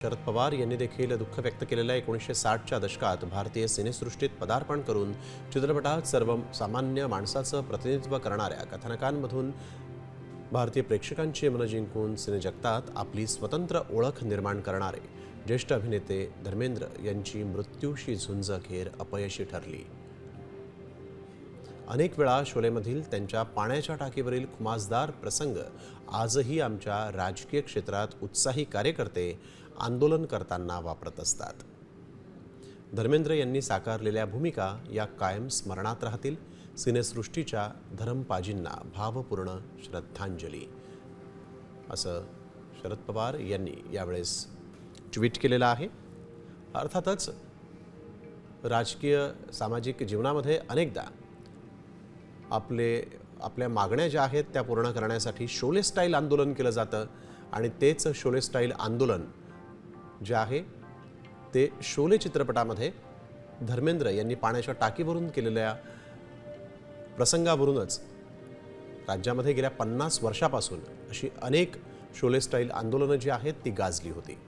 शरद पवार यांनी देखील दुःख व्यक्त केलेल्या एकोणीसशे साठच्या दशकात भारतीय सिनेसृष्टीत पदार्पण करून चित्रपटात सर्व सामान्य माणसाचं प्रतिनिधित्व करणाऱ्या कथानकांमधून भारतीय प्रेक्षकांची मनं जिंकून सिनेजगतात आपली स्वतंत्र ओळख निर्माण करणारे ज्येष्ठ अभिनेते धर्मेंद्र यांची मृत्यूशी झुंज घेर अपयशी ठरली. अनेक वेळा शोलेमधील त्यांच्या पाण्याच्या टाकीवरील खुमासदार प्रसंग आजही आमच्या राजकीय क्षेत्रात उत्साही कार्यकर्ते आंदोलन करताना वापरत असतात. धर्मेंद्र यांनी साकारलेल्या भूमिका या कायम स्मरणात राहतील. सिनेसृष्टीच्या धरमपाजींना भावपूर्ण श्रद्धांजली. असं शरद पवार यांनी यावेळेस ट्विट केलेलं आहे. अर्थातच राजकीय सामाजिक जीवनामध्ये अनेकदा आपले आपल्या मागण्या ज्या आहेत त्या पूर्ण करण्यासाठी शोले स्टाईल आंदोलन केलं जातं. आणि तेच शोले स्टाईल आंदोलन जे आहे ते शोले चित्रपटामध्ये धर्मेंद्र यांनी पाण्याच्या टाकीवरून केलेल्या प्रसंगावरूनच राज्यामध्ये गेल्या पन्नास वर्षापासून अशी अनेक शोले स्टाईल आंदोलनं जी आहेत ती गाजली होती.